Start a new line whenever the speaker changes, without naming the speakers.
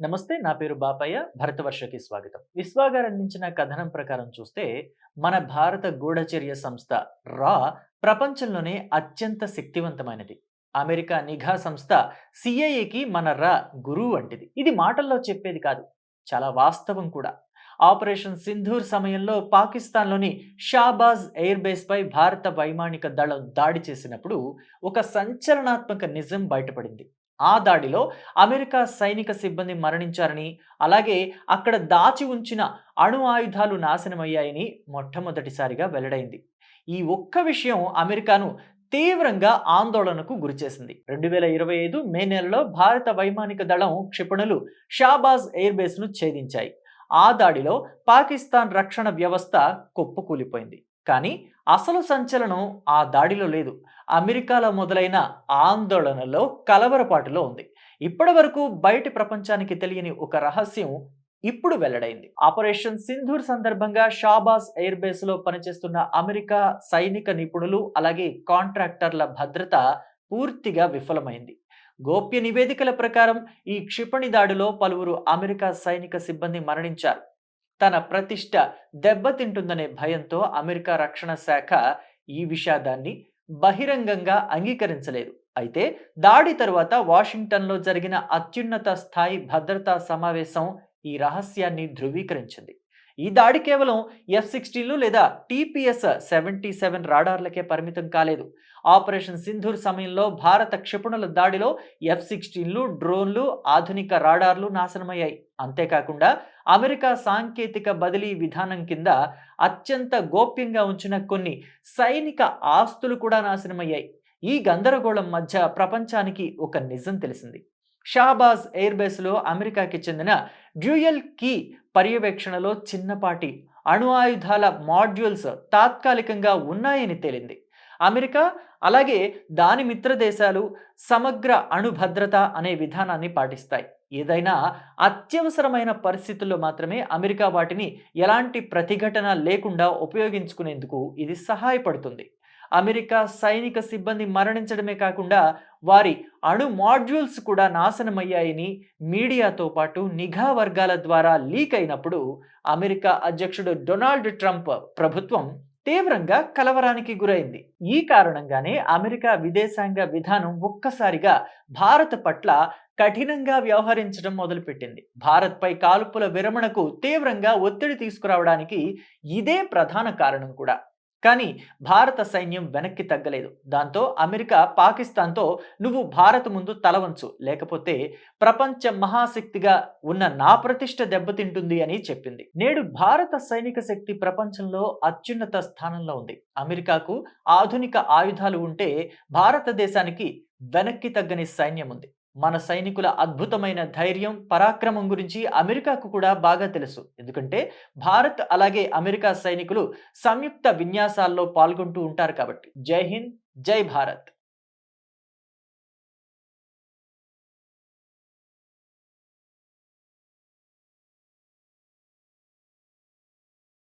నమస్తే నా పేరు బాపయ్య. భరతవర్షకి స్వాగతం. విశ్వాగారు అందించిన కథనం ప్రకారం చూస్తే మన భారత గూఢచర్య సంస్థ రా ప్రపంచంలోనే అత్యంత శక్తివంతమైనది. అమెరికా నిఘా సంస్థ సిఐఏకి మన రా గురువు వంటిది. ఇది మాటల్లో చెప్పేది కాదు చాలా వాస్తవం కూడా. ఆపరేషన్ సింధూర్ సమయంలో పాకిస్తాన్లోని షాబాజ్ ఎయిర్ బేస్ పై భారత వైమానిక దళం దాడి చేసినప్పుడు ఒక సంచలనాత్మక నిజం బయటపడింది. ఆ దాడిలో అమెరికా సైనిక సిబ్బంది మరణించారని అలాగే అక్కడ దాచి ఉంచిన అణు ఆయుధాలు నాశనమయ్యాయని మొట్టమొదటిసారిగా వెల్లడైంది. ఈ ఒక్క విషయం అమెరికాను తీవ్రంగా ఆందోళనకు గురిచేసింది రెండు వేల ఇరవై ఐదు మే నెలలో భారత వైమానిక దళం క్షిపణులు షాబాజ్ ఎయిర్ బేస్ను ఛేదించాయి. ఆ దాడిలో పాకిస్తాన్ రక్షణ వ్యవస్థ కుప్పకూలిపోయింది. కానీ అసలు సంచలనం ఆ దాడిలో లేదు. అమెరికాలో మొదలైన ఆందోళనలో కలవరపాటులో ఉంది. ఇప్పటి వరకు బయటి ప్రపంచానికి తెలియని ఒక రహస్యం ఇప్పుడు వెల్లడైంది. ఆపరేషన్ సింధూర్ సందర్భంగా షాబాజ్ ఎయిర్ బేస్లో పనిచేస్తున్న అమెరికా సైనిక నిపుణులు అలాగే కాంట్రాక్టర్ల భద్రత పూర్తిగా విఫలమైంది. గోప్య నివేదికల ప్రకారం ఈ క్షిపణి దాడిలో పలువురు అమెరికా సైనిక సిబ్బంది మరణించారు. తన ప్రతిష్ట దెబ్బతింటుందనే భయంతో అమెరికా రక్షణ శాఖ ఈ విషాదాన్ని బహిరంగంగా అంగీకరించలేదు. అయితే దాడి తరువాత వాషింగ్టన్లో జరిగిన అత్యున్నత స్థాయి భద్రతా సమావేశం ఈ రహస్యాన్ని ధృవీకరించింది. ఈ దాడి కేవలం ఎఫ్ సిక్స్టీన్లు లేదా టీపీఎస్ సెవెంటీ సెవెన్ రాడార్లకే పరిమితం కాలేదు. ఆపరేషన్ సింధూర్ సమయంలో భారత క్షిపణుల దాడిలో ఎఫ్ సిక్స్టీన్లు డ్రోన్లు ఆధునిక రాడార్లు నాశనమయ్యాయి. అంతేకాకుండా అమెరికా సాంకేతిక బదిలీ విధానం కింద అత్యంత గోప్యంగా ఉంచిన కొన్ని సైనిక ఆస్తులు కూడా నాశనమయ్యాయి. ఈ గందరగోళం మధ్య ప్రపంచానికి ఒక నిజం తెలిసింది. షాబాజ్ ఎయిర్బేస్లో అమెరికాకి చెందిన డ్యూయల్ కీ పర్యవేక్షణలో చిన్నపాటి అణు ఆయుధాల మాడ్యూల్స్ తాత్కాలికంగా ఉన్నాయని తేలింది. అమెరికా అలాగే దాని మిత్ర దేశాలు సమగ్ర అణుభద్రత అనే విధానాన్ని పాటిస్తాయి. ఏదైనా అత్యవసరమైన పరిస్థితుల్లో మాత్రమే అమెరికా వాటిని ఎలాంటి ప్రతిఘటన లేకుండా ఉపయోగించుకునేందుకు ఇది సహాయపడుతుంది. అమెరికా సైనిక సిబ్బంది మరణించడమే కాకుండా వారి అణు మాడ్యూల్స్ కూడా నాశనమయ్యాయని మీడియాతో పాటు నిఘా వర్గాల ద్వారా లీక్ అయినప్పుడు అమెరికా అధ్యక్షుడు డొనాల్డ్ ట్రంప్ ప్రభుత్వం తీవ్రంగా కలవరానికి గురైంది. ఈ కారణంగానే అమెరికా విదేశాంగ విధానం ఒక్కసారిగా భారత్ పట్ల కఠినంగా వ్యవహరించడం మొదలుపెట్టింది. భారత్పై కాల్పుల విరమణకు తీవ్రంగా ఒత్తిడి తీసుకురావడానికి ఇదే ప్రధాన కారణం కూడా. కానీ భారత సైన్యం వెనక్కి తగ్గలేదు. దాంతో అమెరికా పాకిస్తాన్తో నువ్వు భారత్ ముందు తలవంచు లేకపోతే ప్రపంచ మహాశక్తిగా ఉన్న నా ప్రతిష్ట దెబ్బతింటుంది అని చెప్పింది. నేడు భారత సైనిక శక్తి ప్రపంచంలో అత్యున్నత స్థానంలో ఉంది. అమెరికాకు ఆధునిక ఆయుధాలు ఉంటే భారతదేశానికి వెనక్కి తగ్గని సైన్యం ఉంది. మన సైనికుల అద్భుతమైన ధైర్యం పరాక్రమం గురించి అమెరికాకు కూడా బాగా తెలుసు. ఎందుకంటే భారత్ అలాగే అమెరికా సైనికులు సంయుక్త విన్యాసాల్లో పాల్గొంటూ ఉంటారు కాబట్టి. జై హింద్ జై భారత్.